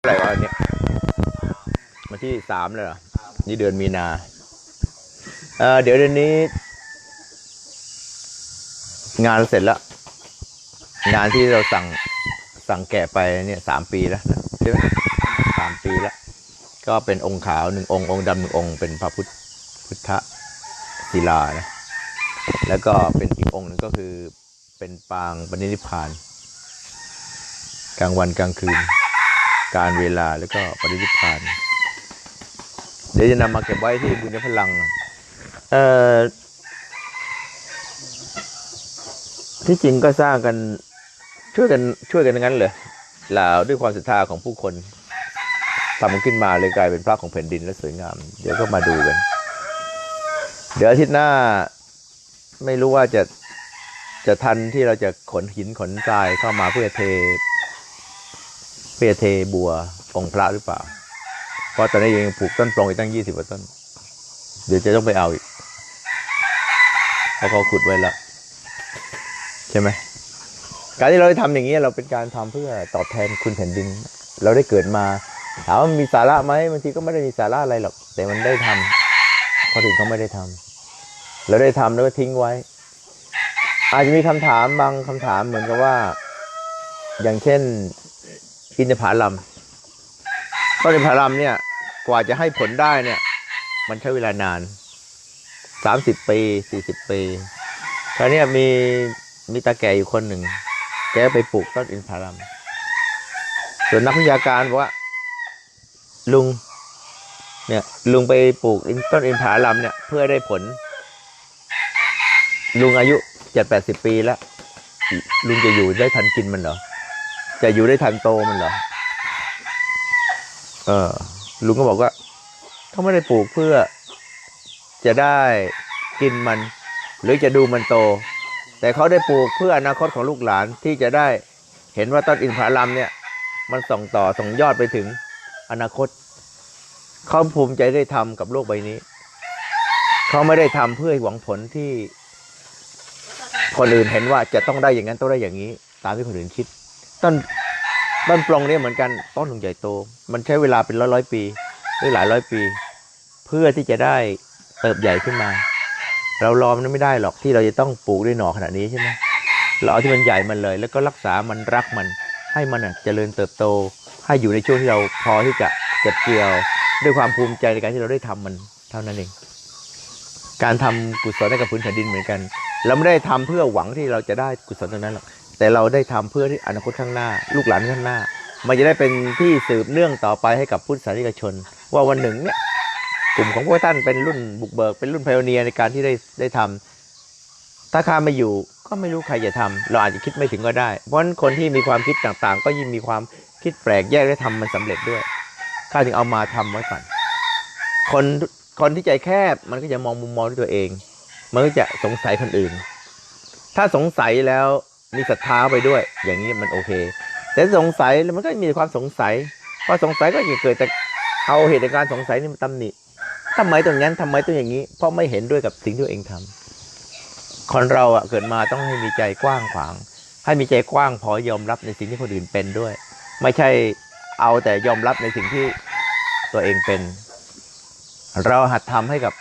อะไรวะเนี่ยมาที่สามเลยเหรอ นี่เดือนมีนา เออเดี๋ยวเดือนนี้ งานเสร็จแล้ว งานที่เราสั่งสั่งแกะไปเนี่ยสามปีแล้วใช่ไหมสามปีแล้ว ก็เป็นองค์ขาวหนึ่งองค์องค์ดำหนึ่งองค์เป็นพระพุทธพุทธศิลานะ แล้วก็เป็นอีกองค์หนึ่งก็คือเป็นปางปณินิพาน กลางวันกลางคืน การเวลาแล้วก็ปรินิพพานเดี๋ยวจะนำมาเก็บไว้ที่บุญพลังเอ่อที่จริงก็สร้างกันช่วยกันช่วยกันงั้นเลยหล่าด้วยความศรัทธาของผู้คนทำมันขึ้นมาเลยกลายเป็นพระของแผ่นดินและสวยงาม เดี๋ยวก็มาดูกัน เดี๋ยวอาทิตย์หน้าไม่รู้ว่าจะจะทันที่เราจะขนหินขนทรายเข้ามาเพื่อเท เพื่อเทบัวองค์พระหรือเปล่า เพราะตอนนี้ยังปลูกต้นปลงอีกตั้งยี่สิบกว่าต้น เดี๋ยวจะต้องไปเอาอีกเพราะเขาขุดไว้แล้วใช่ไหมการที่เราได้ทำอย่างนี้เราเป็นการทำเพื่อตอบแทนคุณแผ่นดิน เราได้เกิดมาถามว่ามีสาระไหมบางทีก็ไม่ได้มีสาระอะไรหรอก แต่มันได้ทำคนอื่นเขาไม่ได้ทำเราได้ทำแล้วก็ทิ้งไว้ อาจจะมีคำถามบางคำถามเหมือนกับว่า อย่างเช่น อินทผลัมต้นอินทผลัมเนี่ยกว่าจะให้ผลได้เนี่ย มันใช้เวลานานสามสิบปีสี่สิบปีคราวนี้มีมีตาแก่อยู่คนหนึ่ง แกไปปลูกต้นอินทผลัมส่วนนักวิชาการบอกว่า ลุง เนี่ย ลุงไปปลูกต้นอินทผลัมเนี่ย เพื่อได้ผล ลุงอายุเจ็ดแปดสิบปีแล้ว ลุงจะอยู่ได้ทันกินมันเหรอ จะอยู่ได้ทันโตมันเหรอ เออ ลุงก็บอกว่า เขาไม่ได้ปลูกเพื่อ จะได้กินมัน หรือจะดูมันโต แต่เขาได้ปลูกเพื่ออนาคตของลูกหลานที่จะได้เห็นว่าต้นอินทผลัมเนี่ย มันส่งต่อส่งยอดไปถึงอนาคตเขาภูมิใจได้ทำกับโลกใบนี้ เขาไม่ได้ทำเพื่อหวังผลที่คนอื่นเห็นว่าจะต้องได้อย่างนั้นต้องได้อย่างนี้ ตามที่คนอื่นคิด ต้นต้นปลงเนี่ยเหมือนกันต้นหนึ่งใหญ่โต มันใช้เวลาเป็นร้อยร้อยปีหรือหลายร้อยปี เพื่อที่จะได้เติบใหญ่ขึ้นมา เรารอมันไม่ได้หรอกที่เราจะต้องปลูกด้วยหน่อขนาดนี้ใช่ไหมเราเอาที่มันใหญ่มันเลย แล้วก็รักษามันรักมัน ให้มันเจริญเติบโต ให้อยู่ในช่วงที่เราพอที่จะเก็บเกี่ยว ด้วยความภูมิใจในการที่เราได้ทำมันเท่านั้นเอง การทำกุศลให้กับพื้นแผ่นดินเหมือนกัน เราไม่ได้ทำเพื่อหวังที่เราจะได้กุศลตรงนั้นหรอก แต่เราได้ทำเพื่อที่อนาคตข้างหน้า ลูกหลานข้างหน้า มันจะได้เป็นที่สืบเนื่องต่อไปให้กับพุทธศาสนิกชน ว่าวันหนึ่งเนี่ยกลุ่มของพวกท่านเป็นรุ่นบุกเบิกเป็นรุ่นไพโอเนียในการที่ได้ได้ทำถ้าข้าไม่อยู่ก็ไม่รู้ใครจะทำเราอาจจะคิดไม่ถึงก็ได้ เพราะฉะนั้นคนที่มีความคิดต่างๆ ก็ยิ่งมีความคิดแปลกแยกได้ทำมันสำเร็จด้วยข้าจึงเอามาทำไว้ก่อนคนคนที่ใจแคบมันก็จะมองมุมมองด้วยตัวเอง มันก็จะสงสัยคนอื่น ถ้าสงสัยแล้ว มีศรัทธาไปด้วย อย่างนี้มันโอเค แต่สงสัยมันก็มีความสงสัยพอสงสัยก็จะเกิดแต่เอาเหตุการณ์สงสัยนี่มาตำหนิทำไมตรงนั้นทำไมต้องอย่างนี้ เพราะไม่เห็นด้วยกับสิ่งที่ตัวเองทำคนเราอะเกิดมาต้องให้มีใจกว้างขวาง ให้มีใจกว้างพอยอมรับในสิ่งที่คนอื่นเป็นด้วย ไม่ใช่เอาแต่ยอมรับในสิ่งที่ตัวเองเป็น เราหัดทำให้กับ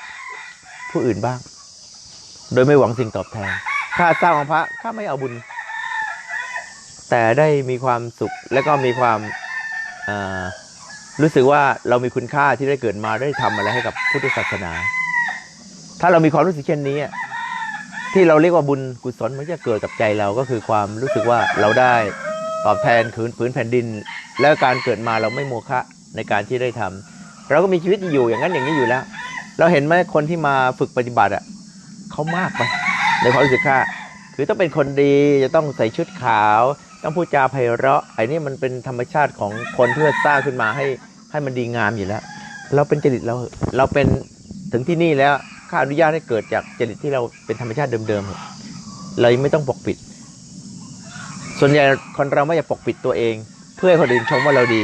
ผู้อื่นบ้าง โดยไม่หวังสิ่งตอบแทนข้าสร้างของพระข้าไม่เอาบุญ แต่ได้มีความสุขและก็มีความรู้สึกว่าเรามีคุณค่าที่ได้เกิดมาได้ทำอะไรให้กับพุทธศาสนา ถ้าเรามีความรู้สึกเช่นนี้ ที่เราเรียกว่าบุญกุศลมันจะเกิดกับใจเราก็คือความรู้สึกว่าเราได้ตอบแทนคืนผืนแผ่นดิน แล้วการเกิดมาเราไม่โมฆะในการที่ได้ทำเราก็มีชีวิตอยู่อย่างนั้นอย่างนี้อยู่แล้ว เราเห็นไหมคนที่มาฝึกปฏิบัติอะเขามากไปในความรู้สึกข้าคือต้องเป็นคนดีจะต้องใส่ชุดขาว ต้องพูดจาไพเราะไอ้นี่มันเป็นธรรมชาติของคนเพื่อสร้างขึ้นมาให้ให้มันดีงามอยู่แล้ว เราเป็นจริตเราเราเป็นถึงที่นี่แล้วข้าอนุญาตให้เกิดจากจริตที่เราเป็นธรรมชาติเดิมๆเถอะเรายังไม่ต้องปกปิด ส่วนใหญ่คนเราไม่อยากปกปิดตัวเอง เพื่อให้คนอื่นชมว่าเราดี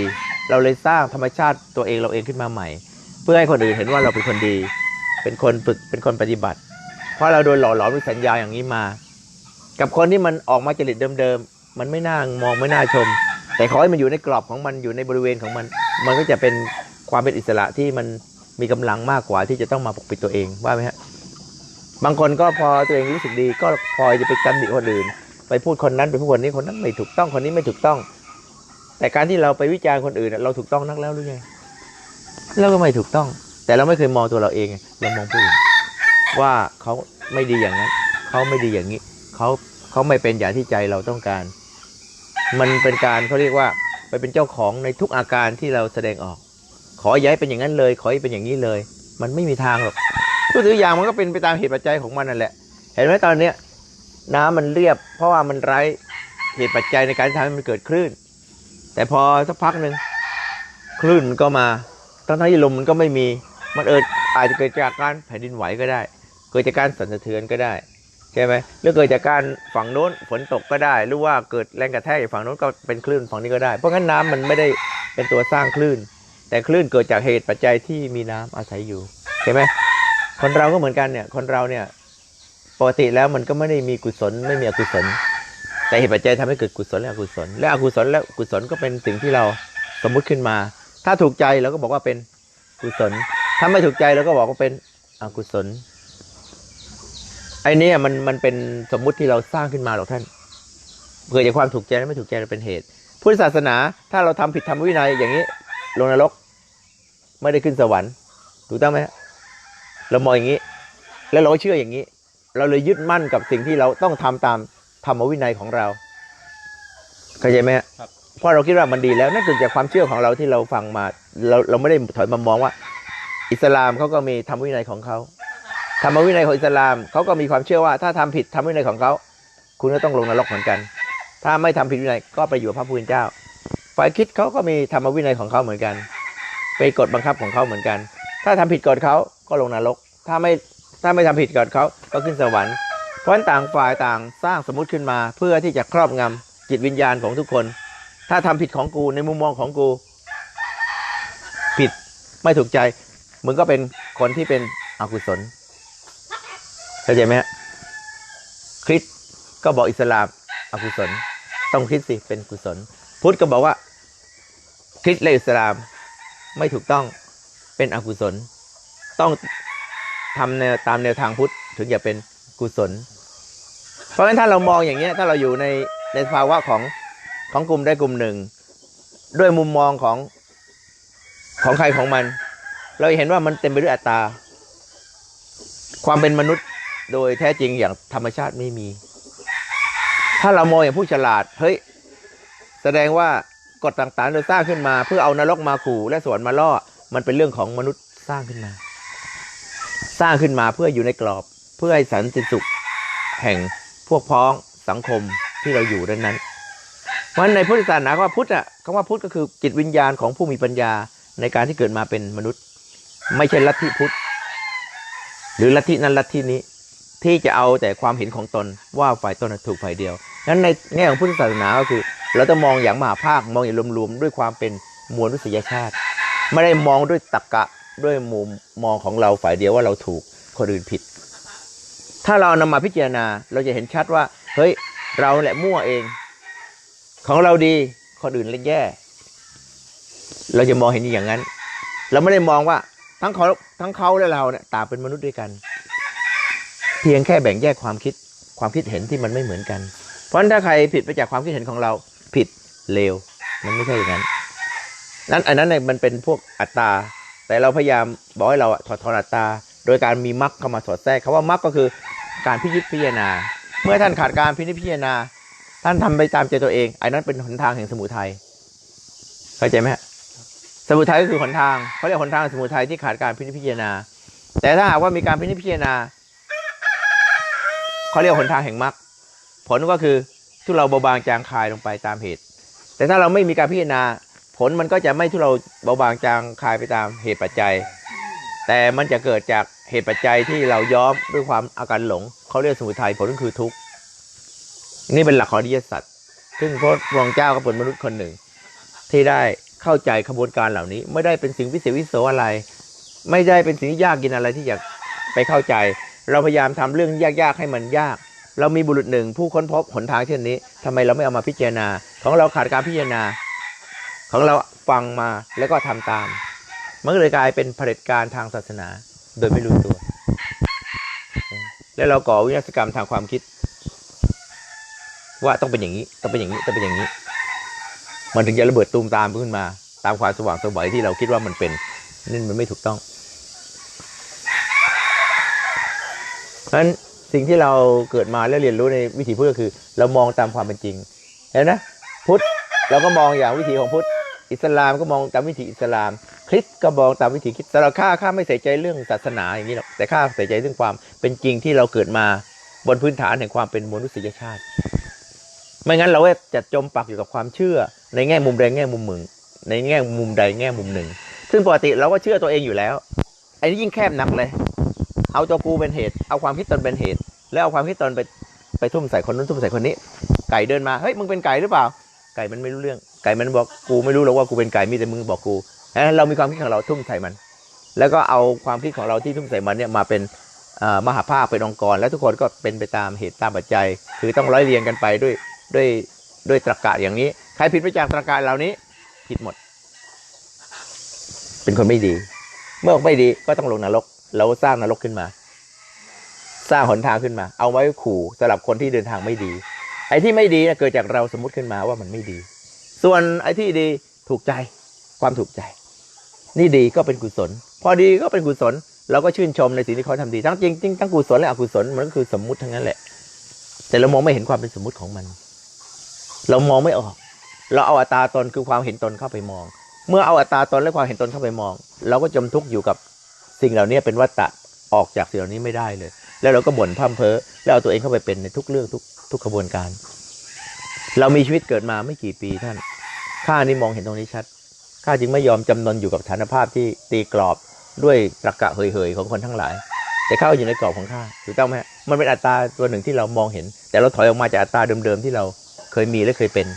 เราเลยสร้างธรรมชาติตัวเองเราเองขึ้นมาใหม่ เพื่อให้คนอื่นเห็นว่าเราเป็นคนดี เป็นคนฝึกเป็นคนปฏิบัติ เพราะเราโดนหล่อหลอมด้วยสัญญาอย่างนี้มา กับคนที่มันออกมาจริตเดิม มันไม่น่ามองไม่น่าชม แต่ขอให้มันอยู่ในกรอบของมันอยู่ในบริเวณของมัน มันก็จะเป็นความเป็นอิสระที่มันมีกำลังมากกว่าที่จะต้องมาปกปิดตัวเองว่าไหมฮะบางคนก็พอตัวเองรู้สึกดี ก็พอยจะไปตำหนิคนอื่น ไปพูดคนนั้นไปพูดคนนี้คนนั้นไม่ถูกต้องคนนี้ไม่ถูกต้อง แต่การที่เราไปวิจารณ์คนอื่นเราถูกต้องนักแล้วหรือไงเราก็ไม่ถูกต้อง แต่เราไม่เคยมองตัวเราเองเรามองผู้อื่นว่าเขาไม่ดีอย่างนั้นเขาไม่ดีอย่างนี้เขาเขาไม่เป็นอย่างที่ใจเราต้องการ มันเป็นการเขาเรียกว่าไปเป็นเจ้าของในทุกอาการที่เราแสดงออก ขอย้ายเป็นอย่างนั้นเลย ขอให้เป็นอย่างนี้เลย มันไม่มีทางหรอกทุกอย่างมันก็เป็นไปตามเหตุปัจจัยของมันนั่นแหละ เห็นไหมตอนเนี้ยน้ำมันเรียบ เพราะว่ามันไร้เหตุปัจจัยในการทำให้มันเกิดคลื่น แต่พอสักพักหนึ่งคลื่นมันก็มาทั้งที่ลมมันก็ไม่มี มันเอิดอาจจะเกิดจากการแผ่นดินไหวก็ได้ เกิดจากการสั่นสะเทือนก็ได้ ใช่ไหมหรือเกิดจากการฝั่งโน้นฝนตกก็ได้หรือว่าเกิดแรงกระแทกจากฝั่งโน้นก็เป็นคลื่นฝั่งนี้ก็ได้ เพราะงั้นน้ำมันไม่ได้เป็นตัวสร้างคลื่น แต่คลื่นเกิดจากเหตุปัจจัยที่มีน้ำอาศัยอยู่ใช่ไหมคนเราก็เหมือนกันเนี่ยคนเราเนี่ยปกติแล้วมันก็ไม่ได้มีกุศลไม่มีอกุศล แต่เหตุปัจจัยทำให้เกิดกุศลและอกุศล และอกุศลและกุศลก็เป็นสิ่งที่เราสมมุติขึ้นมา ถ้าถูกใจเราก็บอกว่าเป็นกุศลถ้าไม่ถูกใจเราก็บอกว่าเป็นอกุศล ไอ้เนี่ยมันมันเป็นสมมุติที่เราสร้างขึ้นมาหรอกท่านเกิดจากความถูกใจและไม่ถูกใจเราเป็นเหตุ พุทธศาสนาถ้าเราทำผิดธรรมวินัยอย่างนี้ลงนรกไม่ได้ขึ้นสวรรค์ ถูกต้องไหมฮะเรามองอย่างนี้ แล้วเราก็เชื่ออย่างนี้ เราเลยยึดมั่นกับสิ่งที่เราต้องทำตามธรรมวินัยของเราเข้าใจไหมฮะครับเพราะเราคิดว่ามันดีแล้วนั่นเกิดจากความเชื่อของเราที่เราฟังมา เราเราไม่ได้ถอยมามองว่า อิสลามเขาก็มีธรรมวินัยของเขา ธรรมวินัยของอิสลามเขาก็มีความเชื่อว่าถ้าทำผิดธรรมวินัยของเขาคุณก็ต้องลงนรกเหมือนกัน ถ้าไม่ทำผิดวินัยก็ไปอยู่กับพระผู้เป็นเจ้า ฝ่ายคิดเขาก็มีธรรมวินัยของเขาเหมือนกันเป็นกฎบังคับของเขาเหมือนกัน ถ้าทำผิดกฎเขาก็ลงนรก ถ้าไม่ถ้าไม่ทำผิดกฎเขาก็ขึ้นสวรรค์ เพราะนั้นต่างฝ่ายต่างสร้างสมมติขึ้นมา เพื่อที่จะครอบงำจิตวิญญาณของทุกคน ถ้าทำผิดของกูในมุมมองของกู ผิดไม่ถูกใจมึงก็เป็นคนที่เป็นอกุศล เข้าใจไหมฮะคริสก็บอกอิสลามอกุศล ต้องคริสสิเป็นกุศล พุทธก็บอกว่าคริสและอิสลามไม่ถูกต้องเป็นอกุศล ต้องทำแนตามแนวทางพุทธถึงจะเป็นกุศล เพราะฉะนั้นถ้าเรามองอย่างเงี้ยถ้าเราอยู่ในในภาวะของของกลุ่มได้กลุ่มหนึ่ง ด้วยมุมมองของของใครของมัน เราเห็นว่ามันเต็มไปด้วยอัตตา ความเป็นมนุษย์ โดยแท้จริงอย่างธรรมชาติไม่มี ถ้าเรามองอย่างผู้ฉลาด เฮ้ย แสดงว่ากฎต่างๆเราสร้างขึ้นมา เพื่อเอานรกมาขู่และสวรรค์มาล่อ มันเป็นเรื่องของมนุษย์สร้างขึ้นมา สร้างขึ้นมาเพื่ออยู่ในกรอบ เพื่อให้สันติสุข แห่งพวกพ้องสังคมที่เราอยู่นั้นนั้นเพราะฉะนั้นในพุทธศาสนาคำว่าพุทธอะคำว่าพุทธก็คือจิตวิญญาณของผู้มีปัญญาในการที่เกิดมาเป็นมนุษย์ ไม่ใช่ลัทธิพุทธ หรือลัทธินั้นลัทธินี้ ที่จะเอาแต่ความเห็นของตนว่าฝ่ายตนถูกฝ่ายเดียวนั้นในแง่ของพุทธศาสนาก็คือ เราต้องมองอย่างมหาภาคมองอย่างรวมๆด้วยความเป็นมวลมนุษยชาติ ไม่ได้มองด้วยตรกะด้วยมุมมองของเราฝ่ายเดียวว่าเราถูกคนอื่นผิด ถ้าเรานำมาพิจารณาเราจะเห็นชัดว่าเฮ้ยเราแหละมั่วเอง ของเราดีคนอื่นเล่นแย่ เราจะมองเห็นอย่างนั้น เราไม่ได้มองว่าทั้งเขาทั้งเขาและเราเนี่ยต่างเป็นมนุษย์ด้วยกัน เพียงแค่แบ่งแยกความคิดความคิดเห็นที่มันไม่เหมือนกัน เพราะฉะนั้นถ้าใครผิดไปจากความคิดเห็นของเราผิดเลวมันไม่ใช่อย่างนั้นนั้นอันนั้นเนี่ยมันเป็นพวกอัตตา แต่เราพยายามบอกให้เราอะถอดถอนอัตตา โดยการมีมรรคเข้ามาสอดแทรกคำว่ามรรคก็คือการพิจิตพิจารณา เมื่อท่านขาดการพิจิตพิจารณา ท่านทำไปตามใจตัวเองไอ้นั้นเป็นหนทางแห่งสมุทัยเข้าใจไหมสมุทัยก็คือหนทางเขาเรียกหนทางสมุทัยที่ขาดการพิจิตพิจารณา แต่ถ้าหากว่ามีการพิจิตพิจารณา เขาเรียกหนทางแห่งมรรคผลก็คือทุเราเบาบางจางคายลงไปตามเหตุ แต่ถ้าเราไม่มีการพิจารณา ผลมันก็จะไม่ทุเราเบาบางจางคายไปตามเหตุปัจจัย แต่มันจะเกิดจากเหตุปัจจัยที่เราย้อมด้วยความอาการหลงเขาเรียกสมุทัยผลก็คือทุกข์นี่เป็นหลักของอริยสัจซึ่งพระรองเจ้าก็เป็นมนุษย์คนหนึ่ง ที่ได้เข้าใจขบวนการเหล่านี้ ไม่ได้เป็นสิ่งวิเศษวิโสอะไร ไม่ได้เป็นสิ่งที่ยากกินอะไรที่อยากไปเข้าใจ เราพยายามทำเรื่องยากๆให้มันยาก เรามีบุรุษหนึ่งผู้ค้นพบหนทางเช่นนี้ทำไมเราไม่เอามาพิจารณา ของเราขาดการพิจารณา ของเราฟังมาแล้วก็ทำตาม มันก็เลยกลายเป็นเผด็จการทางศาสนา โดยไม่รู้ตัว แล้วเราก่อวินาศกรรมทางความคิด ว่าต้องเป็นอย่างนี้ต้องเป็นอย่างนี้ต้องเป็นอย่างนี้ มันถึงจะระเบิดตูมตามขึ้นมา ตามความสว่างสวัยที่เราคิดว่ามันเป็นนี่มันไม่ถูกต้อง เพ ราะฉะนั้นสิ่งที่เราเกิดมาแล้วเรียนรู้ในวิถีพุทธก็คือ เรามองตามความเป็นจริง เห็นนะพุทธเราก็มองอย่างวิถีของพุทธอิสลามก็มองตามวิถีอิสลาม คริสก็มองตามวิถีคริสแต่เราข้าข้าไม่ใส่ใจเรื่องศาสนาอย่างนี้หรอกแต่ข้าใส่ใจเรื่องความเป็นจริงที่เราเกิดมาบนพื้นฐานแห่งความเป็นมนุษยชาติ ไม่งั้นเราก็จะจมปักอยู่กับความเชื่อ ในแง่มุมใดแง่มุมหนึ่งในแง่มุมใดแง่มุมหนึ่ง ซึ่งปกติเราก็เชื่อตัวเองอยู่แล้วไอ้นี่ยิ่งแคบหนักเลย เอาตัวกูเป็นเหตุ เอาความคิดตนเป็นเหตุ แล้วเอาความคิดตนไปไปทุ่มใส่คนนู้นทุ่มใส่คนนี้ ไก่เดินมาเฮ้ยมึงเป็นไก่หรือเปล่า ไก่มันไม่รู้เรื่อง ไก่มันบอกกูไม่รู้หรอกว่ากูเป็นไก่มีแต่มึงบอกกูฉะนั้นเรามีความคิดของเราทุ่มใส่มัน แล้วก็เอาความคิดของเราที่ทุ่มใส่มันเนี่ยมาเป็นอ่อมหาภาคเป็นองค์กร แล้วทุกคนก็เป็นไปตามเหตุตามปัจจัย คือต้องร้อยเรียงกันไปด้วยด้วยด้วยตรรกะอย่างนี้ ใครผิดไปจากตรรกะเหล่านี้ผิดหมด เป็นคนไม่ดี เมื่อไม่ดีก็ต้องลงนรก เราสร้างนรกขึ้นมา สร้างหนทางขึ้นมา เอาไว้ขู่สำหรับคนที่เดินทางไม่ดี ไอ้ที่ไม่ดีเนี่ยเกิดจากเราสมมติขึ้นมาว่ามันไม่ดี ส่วนไอ้ที่ดีถูกใจความถูกใจ นี่ดีก็เป็นกุศล พอดีก็เป็นกุศลเราก็ชื่นชมในสิ่งที่เขาทำดี ทั้งจริงจริงทั้งกุศลและอกุศลมันก็คือสมมุติทั้งนั้นแหละ แต่เรามองไม่เห็นความเป็นสมมุติของมัน เรามองไม่ออก เราเอาอัตราตนคือความเห็นตนเข้าไปมอง เมื่อเอาอัตราตนและความเห็นตนเข้าไปมอง เราก็จมทุกข์อยู่กับ สิ่งเหล่านี้เป็นวัฏฏะออกจากสิ่งเหล่านี้ไม่ได้เลย แล้วเราก็บ่นพร่ำเพ้อแล้วเอาตัวเองเข้าไปเป็นในทุกเรื่องทุกทุกกระบวนการ เรามีชีวิตเกิดมาไม่กี่ปีท่านข้านี่มองเห็นตรงนี้ชัดข้าจึงไม่ยอมจำนนอยู่กับฐานภาพที่ตีกรอบด้วยตรรกะเฮยๆของคนทั้งหลาย แต่ข้าอยู่ในกรอบของข้าถูกต้องไหมฮะมันเป็นอัตราตัวหนึ่งที่เรามองเห็น แต่เราถอยออกมาจากอัตราเดิมๆที่เราเคยมีและเคยเป็น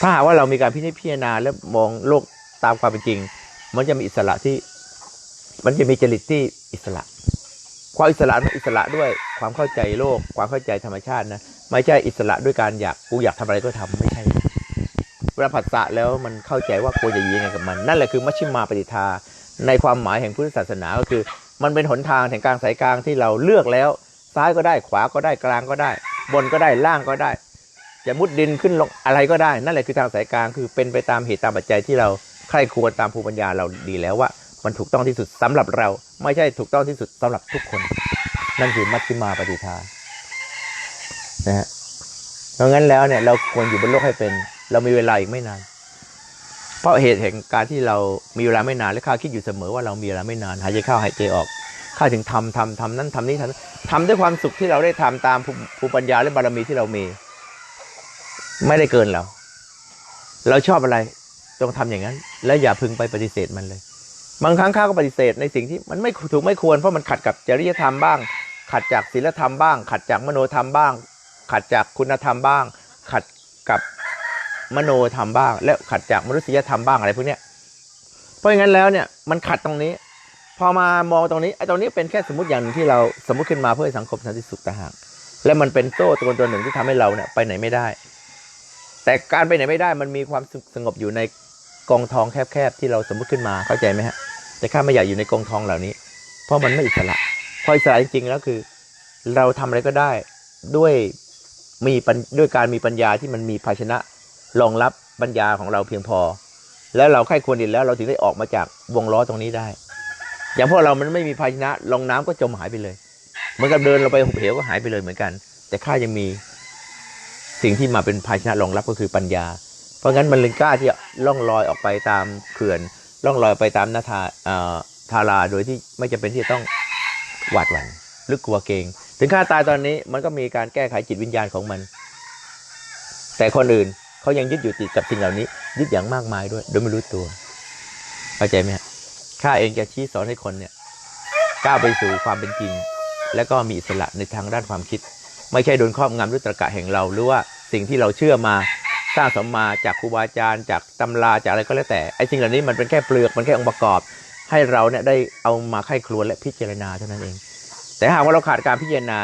ถ้าหากว่าเรามีการพิจารณาและมองโลกตามความเป็นจริง มันจะมีอิสระที่ มันจะมีจริตที่อิสระ ความอิสระนั้นอิสระด้วยความเข้าใจโลก ความเข้าใจธรรมชาตินะไม่ใช่อิสระด้วยการอยากกูอยากทำอะไรก็ทำไม่ใช่เวลาผัสสะแล้วมันเข้าใจว่าควรจะยังไงกับมัน นั่นแหละคือมัชฌิมาปฏิทา ในความหมายแห่งพุทธศาสนาก็คือ มันเป็นหนทางแห่งกลางสายกลางที่เราเลือกแล้ว ซ้ายก็ได้ขวาก็ได้กลางก็ได้ บนก็ได้ล่างก็ได้ จะมุดดินขึ้นลงอะไรก็ได้ นั่นแหละคือทางสายกลางคือเป็นไปตามเหตุตามปัจจัยที่เรา ใครควรตามภูมิปัญญาเราดีแล้วว่า มันถูกต้องที่สุดสำหรับเรา ไม่ใช่ถูกต้องที่สุดสำหรับทุกคน นั่นคือมัชฌิมาปฏิทานะฮะเพราะงั้นแล้วเนี่ยเราควรอยู่บนโลกให้เป็น เรามีเวลาอีกไม่นาน เพราะเหตุแห่งการที่เรามีเวลาไม่นานและข้าคิดอยู่เสมอว่าเรามีเวลาไม่นานหายใจเข้าหายใจออกข้าถึงทำทำทำนั้นทำนี้ทำทำด้วยความสุขที่เราได้ทำตามภูมิภูมิปัญญาและบารมีที่เรามี ไม่ได้เกินเรา เราชอบอะไร จงทำอย่างนั้น และอย่าพึงไปปฏิเสธมันเลย บางครั้งข้าก็ปฏิเสธในสิ่งที่มันไม่ถูกไม่ควรเพราะมันขัดกับจริยธรรมบ้าง ขัดจากศีลธรรมบ้าง ขัดจากมโนธรรมบ้าง ขัดจากคุณธรรมบ้าง ขัดกับมโนธรรมบ้าง และขัดจากมนุษยธรรมบ้างอะไรพวกเนี้ยเพราะงั้นแล้วเนี่ยมันขัดตรงนี้ พอมามองตรงนี้ไอ้ตรงนี้เป็นแค่สมมติอย่างหนึ่งที่เราสมมติขึ้นมาเพื่อสังคมสันติสุขต่างหากและมันเป็นโซ่ตัวตัวหนึ่งที่ทำให้เราเนี่ยไปไหนไม่ได้ แต่การไปไหนไม่ได้มันมีความสงบอยู่ใน กองทองแคบๆที่เราสมมติขึ้นมาเข้าใจไหมฮะแต่ข้าไม่อยากอยู่ในกองทองเหล่านี้ เพราะมันไม่อิสระเพราะอิสระจริงๆแล้วคือ เราทำอะไรก็ได้ด้วยมีด้วยการมีปัญญาที่มันมีภาชนะรองรับปัญญาของเราเพียงพอ แล้วเราใคร่ควรดีแล้วเราถึงได้ออกมาจากวงล้อตรงนี้ได้ อย่างพวกเรามันไม่มีภาชนะลงน้ำก็จมหายไปเลยเหมือนกับเดินเราไปหุบเหวก็หายไปเลยเหมือนกัน แต่ข้ายังมีสิ่งที่มาเป็นภาชนะรองรับก็คือปัญญา เพราะงั้นมันเลยกล้าที่จะล่องลอยออกไปตามเขื่อนล่องลอยไปตามนาทาทาราโดยที่ไม่จำเป็นที่จะต้องหวาดหวั่นหรือกลัวเกรงถึงข้าตายตอนนี้มันก็มีการแก้ไขจิตวิญญาณของมัน แต่คนอื่นเขายังยึดอยู่ติดกับสิ่งเหล่านี้ ยึดอย่างมากมายด้วย โดยไม่รู้ตัวเข้าใจไหมฮะข้าเองจะชี้สอนให้คนเนี่ยก้าวไปสู่ความเป็นจริง และก็มีอิสระในทางด้านความคิด ไม่ใช่โดนครอบงำด้วยตรรกะแห่งเรา หรือว่าสิ่งที่เราเชื่อมา สร้างสมมาจากครูบาอาจารย์จากตำราจากอะไรก็แล้วแต่ไอ้สิ่งเหล่านี้มันเป็นแค่เปลือกมันแค่องค์ประกอบ ให้เราเนี่ยได้เอามาไข้ครวญและพิจารณาเท่านั้นเอง แต่หากว่าเราขาดการพิจารณา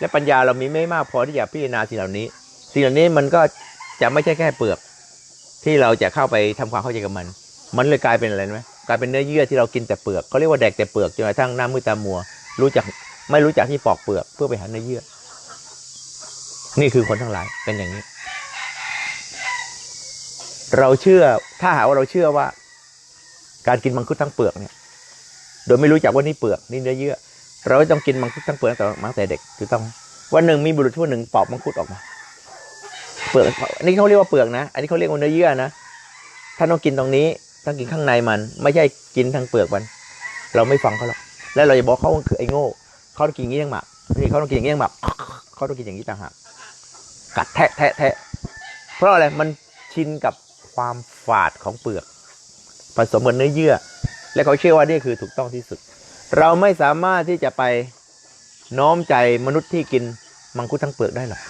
และปัญญาเรามีไม่มากพอที่จะพิจารณาสิ่งเหล่านี้ สิ่งเหล่านี้มันก็จะไม่ใช่แค่เปลือก ที่เราจะเข้าไปทำความเข้าใจกับมัน มันเลยกลายเป็นอะไรไหมกลายเป็นเนื้อเยื่อที่เรากินแต่เปลือกเขาเรียกว่าแดกแต่เปลือกจนกระทั่งหน้ามืดตามัว รู้จักไม่รู้จักที่ปอกเปลือกเพื่อไปหาเนื้อเยื่อ นี่คือคนทั้งหลายเป็นอย่างนี้ เราเชื่อถ้าหากว่าเราเชื่อว่า การกินมังคุดทั้งเปลือกเนี่ย โดยไม่รู้จักว่านี่เปลือกนี่เนื้อเยื่อ เราต้องกินมังคุดทั้งเปลือกตั้งแต่ตั้งแต่เด็กถูกต้องวันหนึ่งมีบุรุษผู้หนึ่งปอกมังคุดออกมา เปลือกอันนี้เขาเรียกว่าเปลือกนะ อันนี้เขาเรียกว่าเนื้อเยื่อนะท่านต้องกินตรงนี้ต้องกินข้างในมัน ไม่ใช่กินทั้งเปลือกมัน เราไม่ฟังเขาหรอกแล้วเราจะบอกเขาว่าคือไอ้โง่เขาต้องกินอย่างนี้ยังหมักนี่เขาต้องกินอย่างนี้ยังหมักเขาต้องกินอย่างนี้ต่างหากกัดแทะแทะแทะเพราะอะไรมันชินกับ ความฝาดของเปลือก ผสมกับเนื้อเยื่อ และเขาเชื่อว่านี่คือถูกต้องที่สุด เราไม่สามารถที่จะไปโน้อมใจมนุษย์ที่กินมังคุดทั้งเปลือกได้หรอก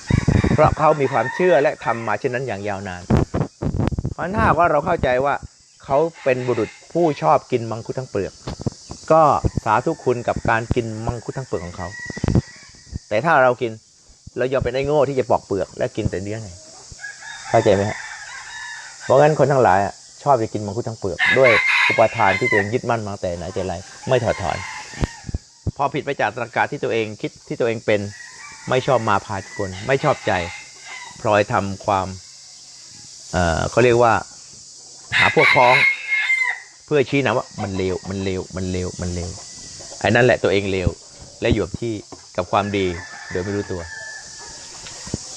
เพราะเขามีความเชื่อและทำมาเช่นนั้นอย่างยาวนานเพราะถ้าว่าเราเข้าใจว่าเขาเป็นบุรุษผู้ชอบกินมังคุดทั้งเปลือก ก็สาธุคุณกับการกินมังคุดทั้งเปลือกของเขา แต่ถ้าเรากินเรายอมเป็นไอ้โง่ที่จะปอกเปลือกและกินแต่เนื้อไงเข้าใจไหมฮะ เพราะงั้นคนทั้งหลายชอบจะกินมังคุดทั้งเปลือกด้วยอุปทานที่ตัวเองยึดมั่นมาแต่ไหนแต่ไรไม่ถอดถอน พอผิดไปจากตรรกะที่ตัวเองคิดที่ตัวเองเป็นไม่ชอบมาพากลไม่ชอบใจพลอยทำความเอ่อเขาเรียกว่า หาพวกพ้อง เพื่อชี้นำว่ามันเลวมันเลวมันเลวมันเลวไอ้นั่นแหละตัวเองเลวและอยู่กับที่กับความดีโดยไม่รู้ตัว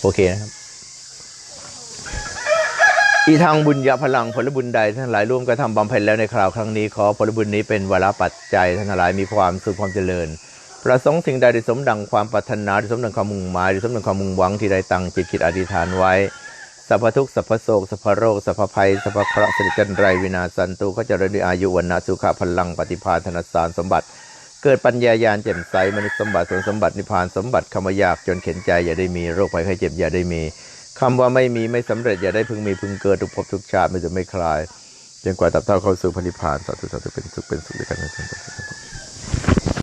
โอเคนะครับ อีทางบุญญาพลังผลบุญใดท่านหลายร่วมกระทำบำเพ็ญแล้วในคราวครั้งนี้ขอผลบุญนี้เป็นวาระปัจจัยท่านหลายมีความสุขความเจริญ ประสงค์สิ่งใดได้สมดังความปรารถนาได้สมดังความมุ่งหมายได้สมดังความมุ่งหวังที่ได้ตั้งจิตคิดอธิษฐานไว้สัพพทุกข์สัพพโศกสัพพโรคสัพพภัยสัพพเคราะห์สิริจันไรวินาสันตุเขาเริญด้วยอายุวันนะสุขะพลังปฏิภาณธนสารสมบัติ เกิดปัญญายาณแจ่มใสมนุษย์สมบัติสวนสมบัตินิพพานสมบัติคำว่ายากจนเข็นใจอย่าได้มีโรคภัยไข้เจ็บอย่าได้มี คำว่าไม่มีไม่สำเร็จอย่าได้พึงมีพึงเกิดทุกภพทุกชาติไม่จะไม่คลายจนกว่าตับเท่าเข้าสู่พระนิพพานสาธุสาธุเป็นสุขเป็นสุขด้วยกันนะ